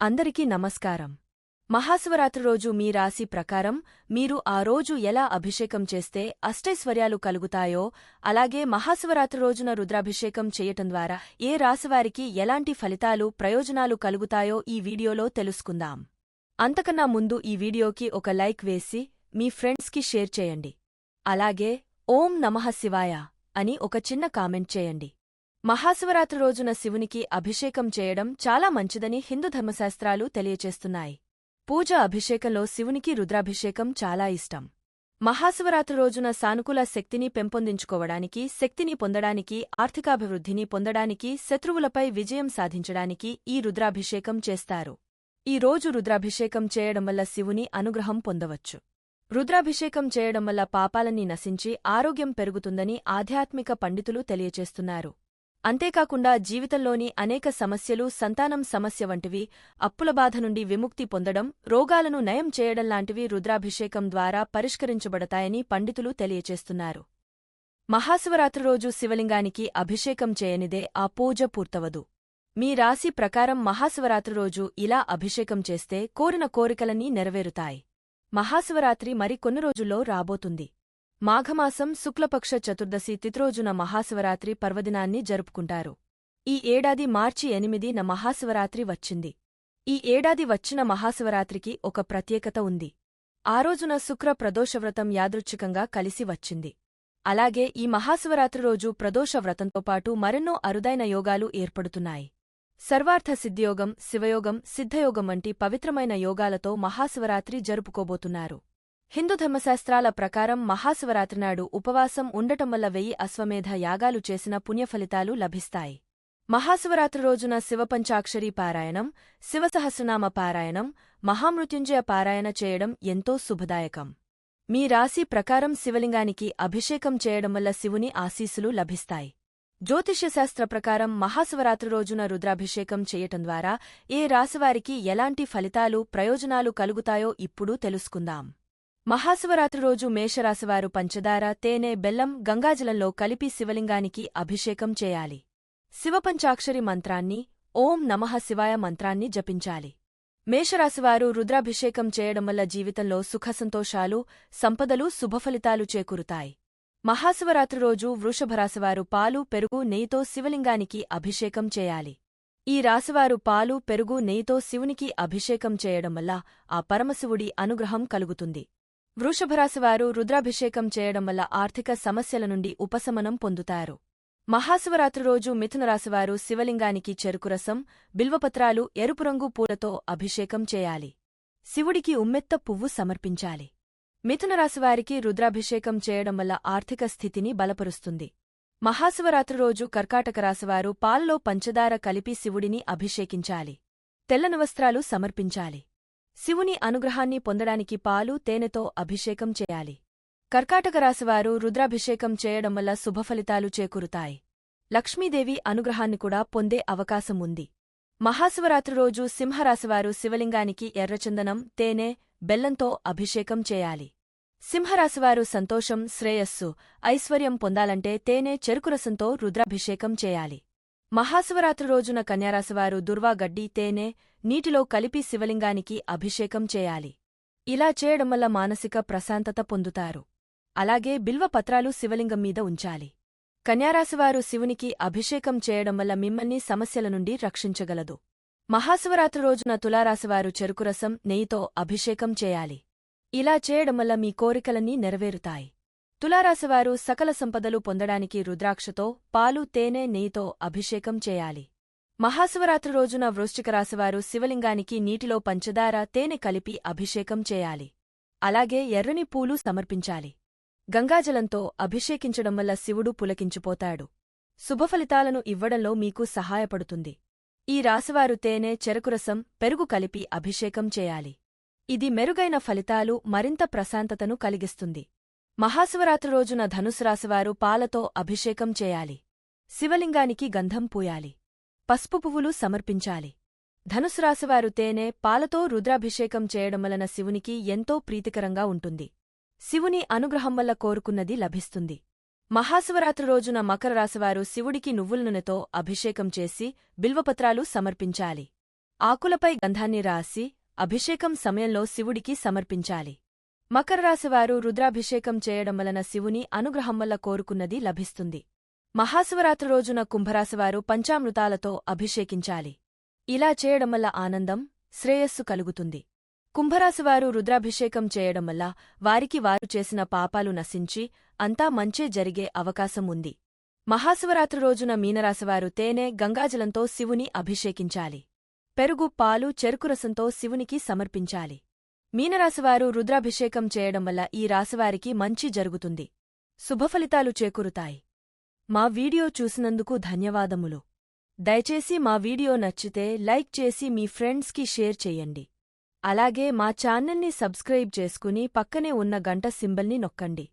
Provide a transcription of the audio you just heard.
అందరికీ నమస్కారం. మహాశివరాత్రి రోజు మీ రాశి ప్రకారం మీరు ఆ రోజు ఎలా అభిషేకం చేస్తే అష్టైశ్వర్యాలు కలుగుతాయో అలాగే మహాశివరాత్రి రోజున రుద్రాభిషేకం చేయటం ద్వారా ఏ రాశివారికి ఎలాంటి ఫలితాలు ప్రయోజనాలు కలుగుతాయో ఈ వీడియోలో తెలుసుకుందాం. అంతకన్నా ముందు ఈ వీడియోకి ఒక లైక్ వేసి మీ ఫ్రెండ్స్కి షేర్ చేయండి. అలాగే ఓం నమః శివాయ అని ఒక చిన్న కామెంట్ చేయండి. మహాశివరాత్రి రోజున శివునికి అభిషేకం చేయడం చాలా మంచిదని హిందూ ధర్మశాస్త్రాలు తెలియచేస్తున్నాయి. పూజ అభిషేకంలో శివునికి రుద్రాభిషేకం చాలా ఇష్టం. మహాశివరాత్రి రోజున సానుకూల శక్తిని పెంపొందించుకోవడానికి శక్తిని పొందడానికి ఆర్థికాభివృద్ధిని పొందడానికి శత్రువులపై విజయం సాధించడానికి ఈ రుద్రాభిషేకం చేస్తారు. ఈ రోజు రుద్రాభిషేకం చేయడం వల్ల శివుని అనుగ్రహం పొందవచ్చు. రుద్రాభిషేకం చేయడం వల్ల పాపాలన్నీ నశించి ఆరోగ్యం పెరుగుతుందని ఆధ్యాత్మిక పండితులు తెలియచేస్తున్నారు. అంతేకాకుండా జీవితంలోని అనేక సమస్యలు సంతానం సమస్య వంటివి అప్పుల బాధ నుండి విముక్తి పొందడం రోగాలను నయం చేయడం లాంటివి రుద్రాభిషేకం ద్వారా పరిష్కరించబడతాయని పండితులు తెలియచేస్తున్నారు. మహాశివరాత్రి రోజు శివలింగానికి అభిషేకం చేయనిదే ఆ పూజ పూర్తవదు. మీ రాశి ప్రకారం మహాశివరాత్రి రోజు ఇలా అభిషేకం చేస్తే కోరిన కోరికలన్నీ నెరవేరుతాయి. మహాశివరాత్రి మరికొన్ని రోజుల్లో రాబోతుంది. మాఘమాసం శుక్లపక్ష చతుర్దశి తిథిరోజున మహాశివరాత్రి పర్వదినాన్ని జరుపుకుంటారు. ఈ ఏడాది మార్చి ఎనిమిదిన మహాశివరాత్రి వచ్చింది. ఈ ఏడాది వచ్చిన మహాశివరాత్రికి ఒక ప్రత్యేకత ఉంది. ఆ రోజున శుక్ర ప్రదోషవ్రతం యాదృచ్ఛికంగా కలిసి వచ్చింది. అలాగే ఈ మహాశివరాత్రి రోజు ప్రదోషవ్రతంతో పాటు మరెన్నో అరుదైన యోగాలు ఏర్పడుతున్నాయి. సర్వార్థ సిద్ధియోగం శివయోగం సిద్ధయోగం వంటి పవిత్రమైన యోగాలతో మహాశివరాత్రి జరుపుకోబోతున్నారు. హిందూ ధర్మశాస్త్రాల ప్రకారం మహాశివరాత్రి నాడు ఉపవాసం ఉండటం వల్ల వెయ్యి అశ్వమేధ యాగాలు చేసిన పుణ్యఫలితాలు లభిస్తాయి. మహాశివరాత్రి రోజున శివపంచాక్షరీ పారాయణం శివసహస్రనామ పారాయణం మహామృత్యుంజయ పారాయణ చేయడం ఎంతో శుభదాయకం. మీ రాశి ప్రకారం శివలింగానికి అభిషేకం చేయడం వల్ల శివుని ఆశీస్సులు లభిస్తాయి. జ్యోతిష్యశాస్త్ర ప్రకారం మహాశివరాత్రి రోజున రుద్రాభిషేకం చేయటం ద్వారా ఏ రాశివారికి ఎలాంటి ఫలితాలు ప్రయోజనాలు కలుగుతాయో ఇప్పుడు తెలుసుకుందాం. మహాశివరాత్రి రోజు మేషరాశివారు పంచదార తేనె బెల్లం గంగాజలంలో కలిపి శివలింగానికి అభిషేకం చేయాలి. శివపంచాక్షరి మంత్రాన్ని ఓం నమః శివాయ మంత్రాన్ని జపించాలి. మేషరాశివారు రుద్రాభిషేకం చేయడం వల్ల జీవితంలో సుఖసంతోషాలు సంపదలు శుభఫలితాలు చేకూరుతాయి. మహాశివరాత్రి రోజు వృషభరాశివారు పాలు పెరుగు నెయ్యితో శివలింగానికి అభిషేకం చేయాలి. ఈ రాశివారు పాలు పెరుగు నెయ్యితో శివునికి అభిషేకం చేయడం వల్ల ఆ పరమశివుడి అనుగ్రహం కలుగుతుంది. వృషభరాశివారు రుద్రాభిషేకం చేయడం వల్ల ఆర్థిక సమస్యల నుండి ఉపశమనం పొందుతారు. మహాశివరాత్రి రోజు మిథునరాశివారు శివలింగానికి చెరుకురసం బిల్వపత్రాలు ఎరుపు రంగు పూలతో అభిషేకం చేయాలి. శివుడికి ఉమ్మెత్త పువ్వు సమర్పించాలి. మిథునరాశివారికి రుద్రాభిషేకం చేయడం వల్ల ఆర్థిక స్థితిని బలపరుస్తుంది. మహాశివరాత్రి రోజు కర్కాటక రాశివారు పాల్లో పంచదార కలిపి శివుడిని అభిషేకించాలి. తెల్లని వస్త్రాలు సమర్పించాలి. శివుని అనుగ్రహాన్ని పొందడానికి పాలు తేనెతో అభిషేకం చేయాలి. కర్కాటక రాశివారు రుద్రాభిషేకం చేయడం వల్ల శుభఫలితాలు చేకూరుతాయి. లక్ష్మీదేవి అనుగ్రహాన్ని కూడా పొందే అవకాశం ఉంది. మహాశివరాత్రి రోజు సింహరాశివారు శివలింగానికి ఎర్రచందనం తేనె బెల్లంతో అభిషేకం చేయాలి. సింహరాశివారు సంతోషం శ్రేయస్సు ఐశ్వర్యం పొందాలంటే తేనె చెరుకురసంతో రుద్రాభిషేకం చేయాలి. మహాశివరాత్రి రోజున కన్యారాశివారు దుర్వా గడ్డి తేనె నీటిలో కలిపి శివలింగానికి అభిషేకం చేయాలి. ఇలా చేయడం వల్ల మానసిక ప్రశాంతత పొందుతారు. అలాగే బిల్వ పత్రాలు శివలింగం మీద ఉంచాలి. కన్యారాశివారు శివునికి అభిషేకం చేయడం వల్ల మిమ్మల్ని సమస్యల నుండి రక్షించగలదు. మహాశివరాత్రి రోజున తులారాశివారు చెరుకురసం నెయ్యితో అభిషేకం చేయాలి. ఇలా చేయడం వల్ల మీ కోరికలన్నీ నెరవేరుతాయి. తులారాశివారు సకల సంపదలు పొందడానికి రుద్రాక్షతో పాలు తేనె నెయ్యితో అభిషేకం చేయాలి. మహాశివరాత్రి రోజున వృశ్చిక రాశివారు శివలింగానికి నీటిలో పంచదార తేనె కలిపి అభిషేకం చేయాలి. అలాగే ఎర్రని పూలు సమర్పించాలి. గంగాజలంతో అభిషేకించడం వల్ల శివుడు పులకించిపోతాడు. శుభఫలితాలను ఇవ్వడంలో మీకు సహాయపడుతుంది. ఈ రాశివారు తేనె చెరకురసం పెరుగు కలిపి అభిషేకం చేయాలి. ఇది మెరుగైన ఫలితాలు మరింత ప్రశాంతతను కలిగిస్తుంది. మహాశివరాత్రి రోజున ధనుసు రాశివారు పాలతో అభిషేకం చేయాలి. శివలింగానికి గంధం పూయాలి. పసుపు పువ్వులు సమర్పించాలి. ధనుసు రాశివారు తేనె పాలతో రుద్రాభిషేకం చేయడం వలన శివునికి ఎంతో ప్రీతికరంగా ఉంటుంది. శివుని అనుగ్రహం వల్ల కోరుకున్నది లభిస్తుంది. మహాశివరాత్రి రోజున మకర రాశివారు శివుడికి నువ్వుల నూనెతో అభిషేకం చేసి బిల్వపత్రాలు సమర్పించాలి. ఆకులపై గంధాన్ని రాసి అభిషేకం సమయంలో శివుడికి సమర్పించాలి. మకర రాశివారు రుద్రాభిషేకం చేయడం వలన శివుని అనుగ్రహం వల్ల కోరుకున్నది లభిస్తుంది. మహాశివరాత్రి రోజున కుంభరాశివారు పంచామృతాలతో అభిషేకించాలి. ఇలా చేయడం వల్ల ఆనందం శ్రేయస్సు కలుగుతుంది. కుంభరాశివారు రుద్రాభిషేకం చేయడం వల్ల వారికి వారు చేసిన పాపాలు నశించి అంతా మంచే జరిగే అవకాశం ఉంది. మహాశివరాత్రి రోజున మీనరాశివారు తేనె గంగాజలంతో శివుని అభిషేకించాలి. పెరుగు పాలు చెరుకురసంతో శివునికి సమర్పించాలి. మీనరాశివారు రుద్రాభిషేకం చేయడం వల్ల ఈ రాశివారికి మంచి జరుగుతుంది. శుభఫలితాలు చేకూరుతాయి. మా వీడియో చూసినందుకు ధన్యవాదములు. దయచేసి మా వీడియో నచ్చితే లైక్ చేసి మీ ఫ్రెండ్స్కి షేర్ చెయ్యండి అలాగే మా ఛానల్ని సబ్స్క్రైబ్ చేసుకుని పక్కనే ఉన్న గంట సింబల్ని నొక్కండి.